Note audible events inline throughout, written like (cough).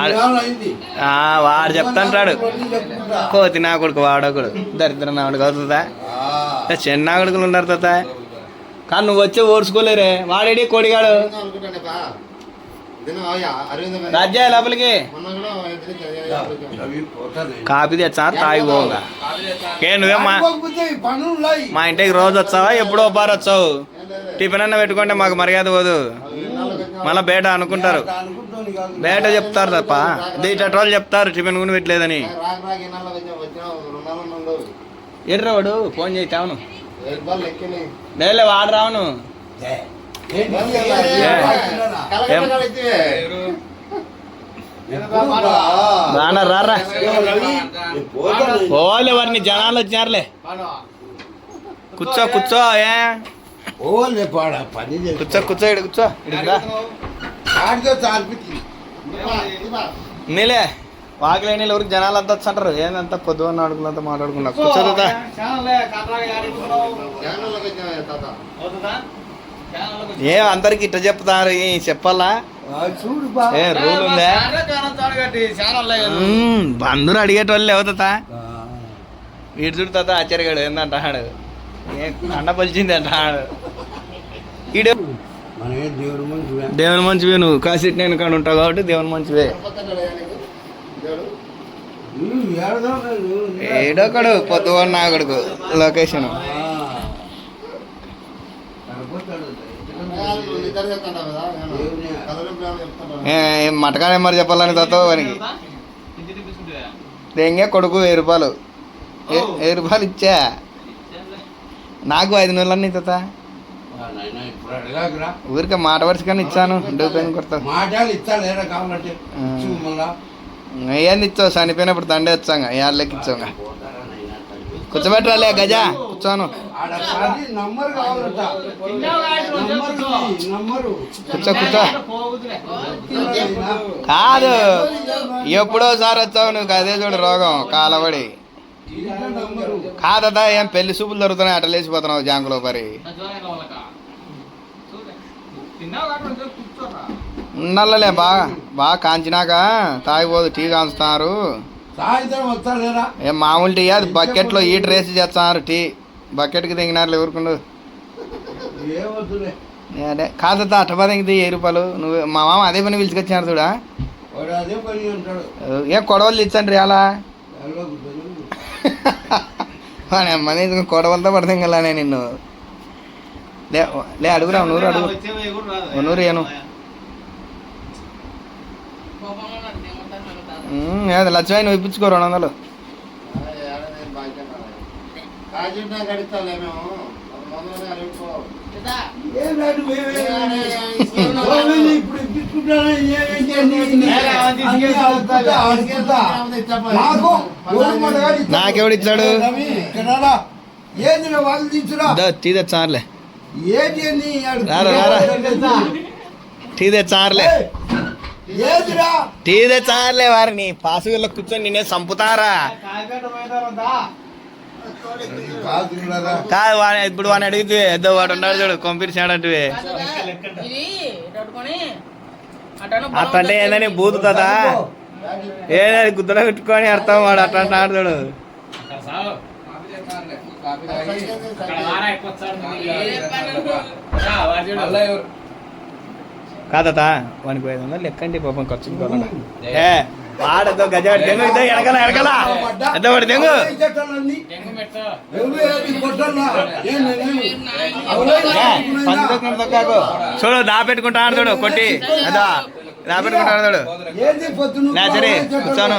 వాడు ఆ, వాడు చెప్తాంటాడు. కోతి నా కొడుకు వాడొకడు దరిద్రం నా కొడుకు అవుతుందా? చిన్న నా కొడుకులు ఉన్నారు తాత. కానీ నువ్వు వచ్చి ఓడ్చుకోలేరే వాడేడి కొడిగాడు? రాజ్యా లోపలికి. కాపీ తెచ్చా? తాగి పోగా. ఏ నువ్వే మా మా ఇంటికి రోజు వచ్చావా? ఎప్పుడో పారు వచ్చావు. టిఫిన్ అన్న పెట్టుకుంటే మాకు మర్యాద పోదు. మళ్ళీ బేట అనుకుంటారు. బేట చెప్తారు తప్ప. దీట రోజులు చెప్తారు టిఫిన్ కూడా పెట్టలేదని. ఎర్ర వాడు? ఫోన్ చేయి అవును లేలే వాడు రావును. రానా రారా. ఓలే వారిని జనాలు వచ్చినారులే. కూర్చో కూర్చో ఏ. ఓలే పాడ పని కూర్చో కూర్చో ఇడు కూర్చో ఆడితో నీలే వాకిలేని ఊరికి జనాలు అంతా వచ్చంటారు ఏందంతా పొద్దున్న అడుగులంతా మాట్లాడుకున్నా. కూర్చో తాత. ఏ అందరికి ఇట్ట చెప్తారు ఏ చెప్పాలా? చూడు బా. ఏ రూల్ ఉందా? అందరూ అడిగేటోళ్ళు ఆ, వీడు చూడు తాత ఆశ్చర్యగాడు. ఏందంటాడు? ఏ అండ పలిచింది అంటాడు ఈడు ఏ దేవుని మంచివే నువ్వు. కాసిట్ నేను కాడ ఉంటావు కాబట్టి దేవుని మంచివే ఏడొకడు పొద్దున్న నాగడుకు లొకేషన్. మటకానే మరి చెప్పాలని తాతో వానికి? దెంగే కొడుకు వెయ్యి రూపాయలు. ఏ- వెయ్యి రూపాయలు ఇచ్చా? నాకు ఐదు నెలలన్నీ తాత. అడగాకరా ఊరికే మాట వరుసగానే ఇచ్చాను. డూపెన్ కొడతావు మాటలు ఇచ్చా లేరా కావాలంటే. ఏంది ఇచ్చావు? చనిపోయినప్పుడు దండే వచ్చాంగా. ఏళ్ళకి ఇచ్చాంగా. కూర్చోబెట్టరాలే గజా. కూర్చోను. కూర్చో కూర్చో. కాదు. ఎప్పుడోసారి వచ్చావు నువ్వు. అదే చూడు రోగం. కాలబడి. కాదదా ఏం పెళ్ళి చూపులు దొరుకుతున్నాయి. అట్లా లేచిపోతున్నావు జాంకులో పరి ఉండాలలే బాగా బాగా కాంచినాక తాగిపోదు టీ కాంచుతున్నారు ఏం మామూలు టీ అది బకెట్లో ఈట రేసి చేస్తున్నారు టీ. బకెట్కి దిగినారు ఎవరుకుండు అదే కాదత్తా అట్ట పదింది ఏ రూపాయలు నువ్వు మా మామ అదే పని పిలుచుకొచ్చినారు చూడా? ఏం కొడవలు ఇచ్చండి అలా. వాడి అమ్మని కొడవలతో పడతాం కదా నేను నిన్ను. లే లే అడుగురా నూరు అడుగు నూరు ఏను ఏది లచ్చమై నువ్వు ఇప్పించుకో రెండు వందలు ఏం రాడు, మేమే. ఓవేలి ఇప్పుడు ఇప్పించుకుంటానా? ఏమేంటి అన్ని ఇన్ని? అన్ని ఆడుకుంటా, ఆడుకుంటా. నాకు ఎవరు మనగాడు ఇచ్చాడు? నాకెవడు ఇచ్చాడు? ఏ రవి, ఇక్కడ రారా. ఏంది నా వాళ్ళు తీసురా దో, టీ రారా. టీ తెచ్చారులే ఏయ్, ఏదిరా? టీ తెచ్చారులే వారిని పాసు వీళ్ళ కూర్చొని నిన్నే చంపుతారా? కాదు వాడు ఇప్పుడు వాడిని అడిగితే ఏదో వాడు ఉన్నాడు చూడు అటను అట్లంటే ఏందని బూతుతుందా? ఏదని గుద్దలో పెట్టుకొని అర్థం వాడు అట్లా అంటాడు చూడు కాదతా వానికి ఐదు వందలు లెక్కండి పాపం ఖర్చు. ఏ వాడతో గజవాడి దెంగు ఇద్దో ఎనకల ఎనకల. పెద్ద వాడి దెంగు. చూడు దా పెట్టుకుంటాను చూడు కొట్టి. అదా దా పెట్టుకుంటాను చూడు. లే సరే కూర్చోను.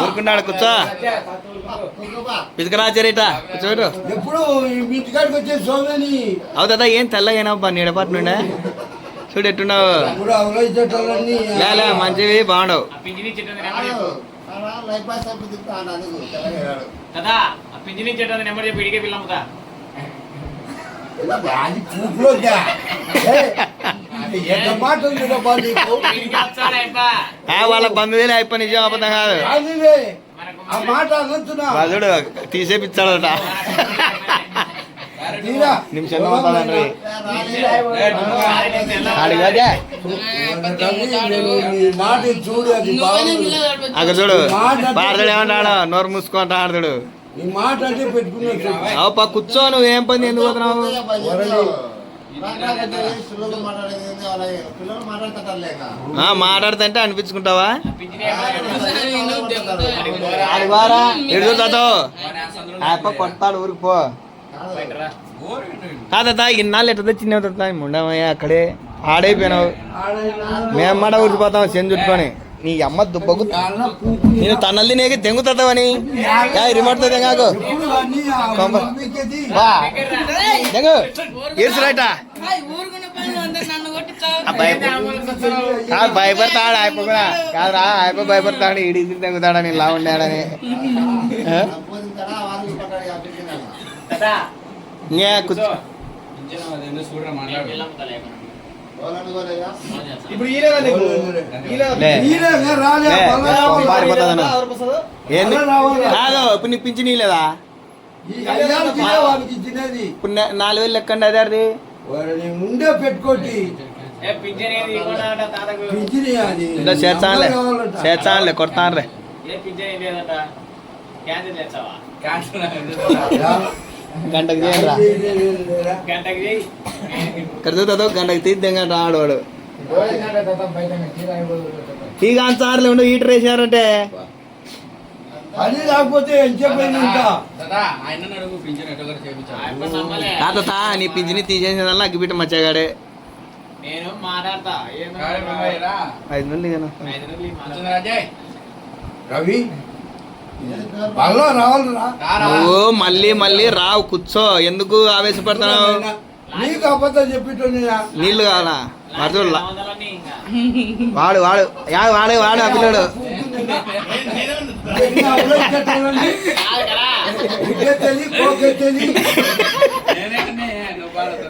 ఊరుకున్నాడు కూర్చో. పిసుకురా చరిట కూర్చోడు ఎప్పుడు అవుతుందా ఏం తెల్లగైనా నీడపాటు నుండే చూడు ఎట్టున్నావు? లేలే మంచివి బాగుండవు. కదా ఇచ్చేటది నెంబర్ చెప్పు. ఇడికే పిల్లమ్ముతా అది చూపులోకా ఎంత మాట ఉంది రా బా నీకు ఇడికి వచ్చాడు అయిపా ఆ, వాళ్ళ బంధువులే అయిపోయి నిజం అబద్ధం కాదు? కాదులే. మనకు ఆ మాట తీసేపిచ్చాడట అక్కడ చూడు. భారతుడు ఏమంటాడు నోరు మూసుకుంటా ఆడతాడు ఈ మాట అంటే కూర్చో నువ్వు ఏం పని ఎందుకు పోతున్నావు ఆ, మాట్లాడుతుంటే అనిపించుకుంటావా? పింఛన్ ఏమన్నా ఆడి వారా ఎడుగు తాతో అప్ప కొడతాడు ఊరికి పో. కాదా ఇన్నాళ్ళు ఎట్ట తాత? ఉండమయ్యా అక్కడే ఆడైపోయినావు. మేము మాట ఊరిపోతాం చెంది చుట్టుకొని నీ అమ్మ దుబ్బకు నేను తన్నలు తినేకి తెంగుతావని రిమోట్ కొట్టి చావు. కాదు భయపడతాడు? అయిపోకున్నా కాదురా అయిపో భయపడతాడు. ఈడి తెంగుతాడని ఇలా ఉండాడని. ఇంకే కూర్చో ఇప్పుడు ఇప్పుడు నీకు పింఛనీ లేదా ఈ అయ్యాలకి ఇదే వాడికి ఇచ్చినది ఇప్పుడు నే- నాలుగు వేలు లెక్కండి అదే అది ముందే పెట్టుకోటి. చేర్చానులే. చేర్చానులే కొడతానులే. క్యాన్సిల్. గంటకు తీద్దాం ఆడవాడు. ఇక సార్లు ఉండు హీటర్ వేసారంటే అది నమ్మలే. తాత తా నీ పింఛని తీసేసేదల్లా అగ్గిపెట్టి మచ్చగాడే. నేను మాట్లాడతా. ఐదు ఈ. రవి నువ్వు మళ్ళీ మళ్ళీ రావు కూర్చో. ఎందుకు ఆవేశపడుతున్నావు? నీకు అబద్ధం చెప్పిట్టున్నా నీళ్ళు కావాలా? ఇంకా. వాడు వాడు. యా వాడే వాడు తెలియ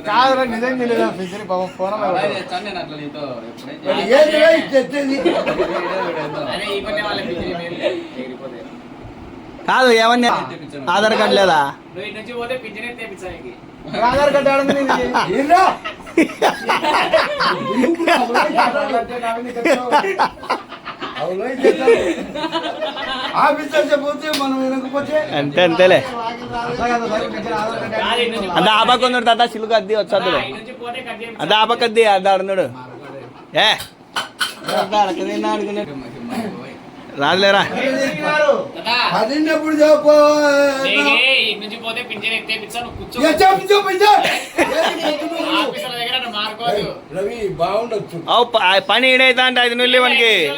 కాదురా. నిజం తెలియదు? పింఛని ఫోన్ మరి ఏది రా ఇది తెచ్చేది అదే ఈ పని వాళ్ళ పింఛన్ ఏమీ ఎగిరిపోతాయి. కాదు ఏమన్నా ఆధార్ కార్డు లేదా. ఆధార్ కార్డు (laughs) అంతే అంతేలే. అంత ఆపకుందడు తాత సిలుకు అద్ది వచ్చాడు. అంత ఆపకద్ది అది ఆడున్నాడు ఏ? కదా నువ్వు మార్కోదు రవి బాగుండొచ్చు. పని ఈడైతా అంటే ఐదు నువ్వు మనకి